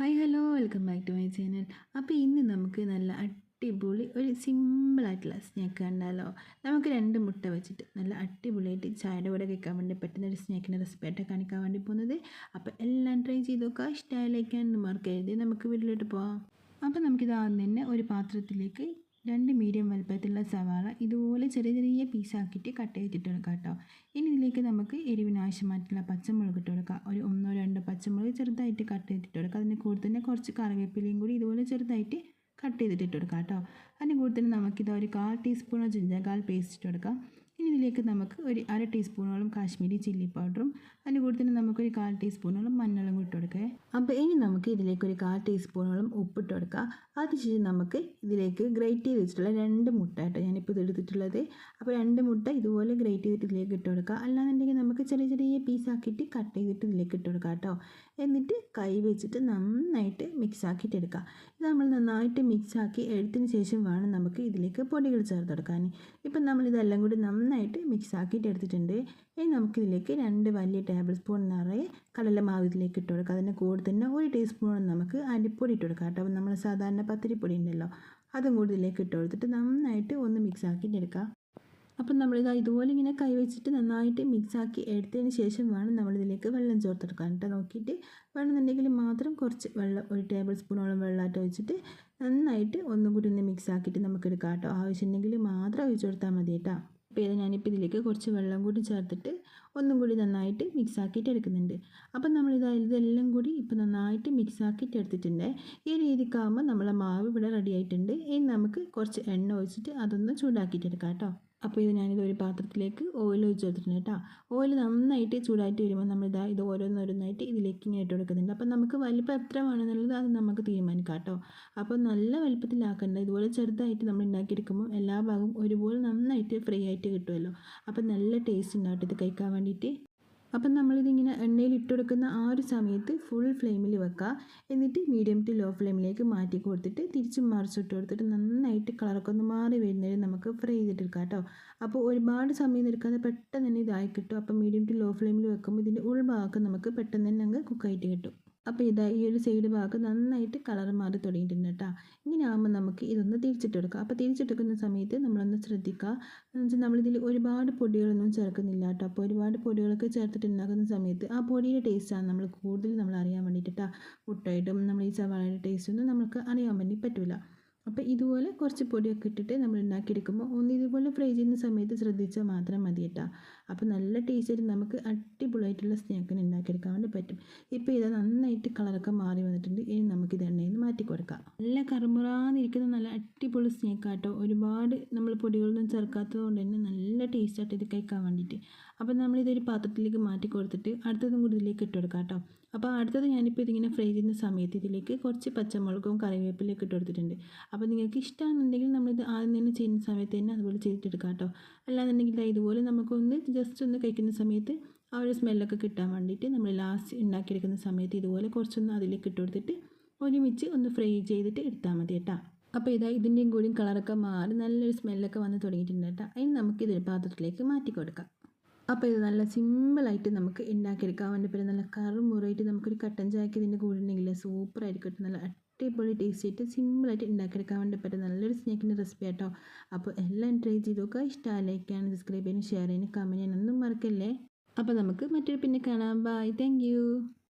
Hi hello welcome back to my channel അപ്പോൾ ഇന്ന് നമുക്ക് നല്ല അടിപൊളി ഒരു സിമ്പിളായിട്ടുള്ള സ്നാക്ക് കണ്ടാലോ നമുക്ക് രണ്ട് മുട്ട വെച്ചിട്ട് നല്ല അടിപൊളിയായിട്ട് ചായയുടെ കൂടെ കഴിക്കാൻ വേണ്ടി പറ്റുന്ന ഒരു സ്നാക്കിന്റെ റെസിപ്പി ആയിട്ട് കാണിക്കാൻ വേണ്ടി പോകുന്നത്. അപ്പോൾ എല്ലാം ട്രൈ ചെയ്ത് നോക്കുക. ഇഷ്ടമായാലേക്കാണ് മാർക്ക് എഴുതി നമുക്ക് വീട്ടിലോട്ട് പോവാം. അപ്പോൾ നമുക്കിത് ആദ്യം തന്നെ ഒരു പാത്രത്തിലേക്ക് രണ്ട് മീഡിയം വലുപ്പത്തിലുള്ള സവാള ഇതുപോലെ ചെറിയ ചെറിയ പീസാക്കിയിട്ട് കട്ട് ചെയ്തിട്ട് കൊടുക്കാം കേട്ടോ ഇനി ഇതിലേക്ക് നമുക്ക് എരിവിനാവശ്യമായിട്ടുള്ള പച്ചമുളക് ഇട്ട് കൊടുക്കാം. ഒരു ഒന്നോ രണ്ടോ പച്ചമുളക് ചെറുതായിട്ട് കട്ട് ചെയ്തിട്ട് കൊടുക്കാം. അതിന് കൂടെ തന്നെ കുറച്ച് കറിവേപ്പിലയും കൂടി ഇതുപോലെ ചെറുതായിട്ട് കട്ട് ചെയ്തിട്ട് ഇട്ട് കൊടുക്കാം കേട്ടോ അതിന് കൂടെ തന്നെ നമുക്കിത് ഒരു കാൽ ടീസ്പൂണോ ജിഞ്ചകാൽ പേസ്റ്റ് ഇട്ട് കൊടുക്കാം. ഇതിലേക്ക് നമുക്ക് ഒരു അര ടീസ്പൂണോളം കാശ്മീരി ചില്ലി പൗഡറും അതിന് കൂടെ തന്നെ നമുക്കൊരു കാൽ ടീസ്പൂണോളം മഞ്ഞളും ഇട്ട് കൊടുക്കേ. അപ്പോൾ ഇനി നമുക്ക് ഇതിലേക്ക് ഒരു കാൽ ടീസ്പൂണോളം ഉപ്പിട്ട് കൊടുക്കുക അതിനുശേഷം നമുക്ക് ഇതിലേക്ക് ഗ്രേറ്റ് ചെയ്ത് വെച്ചിട്ടുള്ള രണ്ട് മുട്ട കേട്ടോ ഞാനിപ്പോൾ ഇത് എടുത്തിട്ടുള്ളത്. അപ്പോൾ രണ്ട് മുട്ട ഇതുപോലെ ഗ്രേറ്റ് ചെയ്തിട്ട് ഇതിലേക്ക് ഇട്ട് കൊടുക്കുക അല്ലാന്നുണ്ടെങ്കിൽ നമുക്ക് ചെറിയ ചെറിയ പീസാക്കിയിട്ട് കട്ട് ചെയ്തിട്ട് ഇതിലേക്ക് ഇട്ട് കൊടുക്കുക കേട്ടോ. എന്നിട്ട് കൈ വെച്ചിട്ട് നന്നായിട്ട് മിക്സ് ആക്കിയിട്ട് എടുക്കുക ഇത് നമ്മൾ നന്നായിട്ട് മിക്സ് ആക്കി എടുത്തതിന് ശേഷം വേണം നമുക്ക് ഇതിലേക്ക് പൊടികൾ ചേർത്ത് കൊടുക്കാൻ. ഇപ്പം നമ്മൾ ഇതെല്ലാം കൂടി നന്നായിട്ട് മിക്സ് ആക്കിയിട്ട് എടുത്തിട്ടുണ്ട്. ഇനി നമുക്കിതിലേക്ക് രണ്ട് വലിയ ടേബിൾ സ്പൂൺ നിറയെ കടലമാവ് ഇതിലേക്ക് ഇട്ട് കൊടുക്കുക അതിന്റെ കൂടെ തന്നെ ഒരു ടീസ്പൂൺ നമുക്ക് അരിപ്പൊടി ഇട്ട് കൊടുക്കാം കേട്ടോ. നമ്മൾ സാധാരണ പത്തിരിപ്പൊടി ഉണ്ടല്ലോ അതും കൂടി ഇതിലേക്ക് ഇട്ട് കൊടുത്തിട്ട് നന്നായിട്ട് ഒന്ന് മിക്സ് ആക്കിയിട്ട് എടുക്കുക അപ്പം നമ്മളിത് ഇതുപോലെ ഇങ്ങനെ കൈവച്ചിട്ട് നന്നായിട്ട് മിക്സ് ആക്കി എടുത്തതിന് ശേഷം വേണം നമ്മളിതിലേക്ക് വെള്ളം ചേർത്തെടുക്കാൻ കേട്ടോ. നോക്കിയിട്ട് വേണമെന്നുണ്ടെങ്കിൽ മാത്രം കുറച്ച് വെള്ളം ഒരു ടേബിൾ സ്പൂണോളം വെള്ളമായിട്ട് ഒഴിച്ചിട്ട് നന്നായിട്ട് ഒന്നും കൂടി ഒന്ന് മിക്സ് ആക്കിയിട്ട് നമുക്ക് എടുക്കാം കേട്ടോ. ആവശ്യമുണ്ടെങ്കിൽ മാത്രം ഒഴിച്ചു കൊടുത്താൽ മതി കേട്ടോ. അപ്പോൾ ഇത് ഞാനിപ്പോൾ ഇതിലേക്ക് കുറച്ച് വെള്ളം കൂടി ചേർത്തിട്ട് ഒന്നും കൂടി നന്നായിട്ട് മിക്സ് ആക്കിയിട്ട് എടുക്കുന്നുണ്ട്. അപ്പം നമ്മളിത് ഇതെല്ലാം കൂടി ഇപ്പോൾ നന്നായിട്ട് മിക്സ് ആക്കിയിട്ട് എടുത്തിട്ടുണ്ട്. ഈ രീതിക്കാകുമ്പോൾ നമ്മളെ മാവ് ഇവിടെ റെഡി ആയിട്ടുണ്ട്. ഇനി നമുക്ക് കുറച്ച് എണ്ണ ഒഴിച്ചിട്ട് അതൊന്ന് ചൂടാക്കിയിട്ട് എടുക്കാം കേട്ടോ. അപ്പോൾ ഇത് ഞാനിത് ഒരു പാത്രത്തിലേക്ക് ഓയിൽ ഒഴിച്ച് കൊടുത്തിട്ടുണ്ട് കേട്ടോ. ഓയിൽ നന്നായിട്ട് ചൂടായിട്ട് വരുമ്പോൾ നമ്മളിതാ ഇത് ഓരോന്നോരോന്നായിട്ട് ഇതിലേക്ക് ഇങ്ങനെ ഇട്ട് കൊടുക്കുന്നുണ്ട്. അപ്പോൾ നമുക്ക് വലിപ്പം എത്ര വേണമെന്നുള്ളത് അത് നമുക്ക് തീരുമാനിക്കാം കേട്ടോ. അപ്പോൾ നല്ല വലിപ്പത്തിലാക്കേണ്ട. ഇതുപോലെ ചെറുതായിട്ട് നമ്മൾ ഉണ്ടാക്കിയെടുക്കുമ്പോൾ എല്ലാ ഭാഗവും ഒരുപോലെ നന്നായിട്ട് ഫ്രൈ ആയിട്ട് കിട്ടുമല്ലോ. അപ്പോൾ നല്ല ടേസ്റ്റ് ഉണ്ടാകട്ടെ ഇത് കഴിക്കാൻ വേണ്ടിയിട്ട്. അപ്പം നമ്മളിതിങ്ങനെ എണ്ണയിൽ ഇട്ടുകൊടുക്കുന്ന ആ ഒരു സമയത്ത് ഫുൾ ഫ്ലെയിമിൽ വെക്കുക എന്നിട്ട് മീഡിയം ടു ലോ ഫ്ലെയിമിലേക്ക് മാറ്റി കൊടുത്തിട്ട് തിരിച്ചും മറിച്ചിട്ട് കൊടുത്തിട്ട് നന്നായിട്ട് കളറൊക്കെ ഒന്ന് മാറി വരുന്നതിൽ നമുക്ക് ഫ്രൈ ചെയ്തിട്ടെടുക്കാം കേട്ടോ. അപ്പോൾ ഒരുപാട് സമയം എടുക്കാതെ പെട്ടെന്ന് തന്നെ ഇതായി കിട്ടും. അപ്പോൾ മീഡിയം ടു ലോ ഫ്ലെയിമിൽ വെക്കുമ്പോൾ ഇതിന്റെ ഉൾഭാഗമൊക്കെ നമുക്ക് പെട്ടെന്ന് തന്നെ അങ്ങ് കുക്കായിട്ട് കിട്ടും. അപ്പോൾ ഇതാ ഈ ഒരു സൈഡ് ഭാഗം നന്നായിട്ട് കളർ മാറി തുടങ്ങിയിട്ടുണ്ട് കേട്ടോ ഇങ്ങനെ ആകുമ്പോൾ നമുക്ക് ഇതൊന്ന് തിരിച്ചിട്ടെടുക്കാം. അപ്പോൾ തിരിച്ചിട്ടെടുക്കുന്ന സമയത്ത് നമ്മളൊന്ന് ശ്രദ്ധിക്കുക എന്ന് വെച്ചാൽ നമ്മളിതിൽ ഒരുപാട് പൊടികളൊന്നും ചേർക്കുന്നില്ല കേട്ടോ അപ്പോൾ ഒരുപാട് പൊടികളൊക്കെ ചേർത്തിട്ട് ഉണ്ടാക്കുന്ന സമയത്ത് ആ പൊടിയുടെ ടേസ്റ്റാണ് നമ്മൾ കൂടുതൽ നമ്മൾ അറിയാൻ വേണ്ടിയിട്ട് കേട്ടോ മുട്ടയിട്ടും നമ്മൾ ഈ സവാളയുടെ ടേസ്റ്റൊന്നും നമുക്ക് അറിയാൻ വേണ്ടി പറ്റില്ല അപ്പോൾ ഇതുപോലെ കുറച്ച് പൊടിയൊക്കെ ഇട്ടിട്ട് നമ്മൾ ഉണ്ടാക്കിയെടുക്കുമ്പോൾ ഒന്ന് ഇതുപോലെ ഫ്രൈ ചെയ്യുന്ന സമയത്ത് ശ്രദ്ധിച്ചാൽ മാത്രം മതി കേട്ടോ. അപ്പോൾ നല്ല ടേസ്റ്റായിട്ട് നമുക്ക് അടിപൊളിയായിട്ടുള്ള സ്നാക്കിന് ഉണ്ടാക്കിയെടുക്കാൻ വേണ്ടി പറ്റും. ഇപ്പോൾ ഇത് നന്നായിട്ട് കളറൊക്കെ മാറി വന്നിട്ടുണ്ട്. ഇനി നമുക്ക് ഇത് എണ്ണയിൽ നിന്ന് മാറ്റി കൊടുക്കാം. നല്ല കറുമുറാന്നിരിക്കുന്ന നല്ല അടിപൊളി സ്നാക്കാട്ടോ ഒരുപാട് നമ്മൾ പൊടികളൊന്നും ചേർക്കാത്തത് കൊണ്ട് തന്നെ നല്ല ടേസ്റ്റായിട്ട് ഇത് കഴിക്കാൻ വേണ്ടിയിട്ട്. അപ്പോൾ നമ്മളിതൊരു പാത്രത്തിലേക്ക് മാറ്റി കൊടുത്തിട്ട് അടുത്തതും കൂടി ഇതിലേക്ക് ഇട്ട് കൊടുക്കാം കേട്ടോ. അപ്പോൾ അടുത്തത് ഞാനിപ്പോൾ ഇതിങ്ങനെ ഫ്രൈ ചെയ്യുന്ന സമയത്ത് ഇതിലേക്ക് കുറച്ച് പച്ചമുളകും കറിവേപ്പിലൊക്കെ ഇട്ട് കൊടുത്തിട്ടുണ്ട്. അപ്പോൾ നിങ്ങൾക്ക് ഇഷ്ടമാണെന്നുണ്ടെങ്കിൽ നമ്മളിത് ആദ്യം തന്നെ ചെയ്യുന്ന സമയത്ത് തന്നെ അതുപോലെ ചെയ്തിട്ടെടുക്കാം കേട്ടോ. അല്ലാന്നുണ്ടെങ്കിൽ ഇതുപോലെ നമുക്കൊന്ന് ജസ്റ്റ് ഒന്ന് കഴിക്കുന്ന സമയത്ത് ആ ഒരു സ്മെല്ലൊക്കെ കിട്ടാൻ വേണ്ടിയിട്ട് നമ്മൾ ലാസ്റ്റ് ഉണ്ടാക്കിയെടുക്കുന്ന സമയത്ത് ഇതുപോലെ കുറച്ചൊന്ന് അതിലേക്ക് ഇട്ട് കൊടുത്തിട്ട് ഒരുമിച്ച് ഒന്ന് ഫ്രൈ ചെയ്തിട്ട് എടുത്താൽ മതി കേട്ടോ. അപ്പോൾ ഇതാ ഇതിന്റെയും കൂടിയും കളറൊക്കെ മാറി നല്ലൊരു സ്മെല്ലൊക്കെ വന്ന് തുടങ്ങിയിട്ടുണ്ട് കേട്ടോ. അതിന് നമുക്ക് ഇതൊരു പാത്രത്തിലേക്ക് മാറ്റി കൊടുക്കാം. അപ്പോൾ ഇത് നല്ല സിമ്പിളായിട്ട് നമുക്ക് ഉണ്ടാക്കിയെടുക്കാൻ വേണ്ടി പിന്നെ നല്ല കറുമുറായിട്ട് നമുക്കൊരു കട്ടൻ ചായക്ക് ഇതിന്റെ കൂടെ ഉണ്ടെങ്കിൽ സൂപ്പറായിരിക്കും നല്ല അടിപൊളി ടേസ്റ്റ് ആയിട്ട് സിമ്പിളായിട്ട് ഉണ്ടാക്കിയെടുക്കാൻ വേണ്ടി പറ്റും നല്ലൊരു സ്നാക്കിന്റെ റെസിപ്പി ആട്ടോ. അപ്പോൾ എല്ലാം ട്രൈ ചെയ്ത് നോക്കുക ഇഷ്ടമായി ലൈക്കാണ് സബ്സ്ക്രൈബ് ചെയ്യാനും ഷെയർ ചെയ്യാനും കമന്റ് ചെയ്യാനൊന്നും മറക്കല്ലേ? അപ്പോൾ നമുക്ക് മറ്റൊരു പിന്നെ കാണാം. Bye thank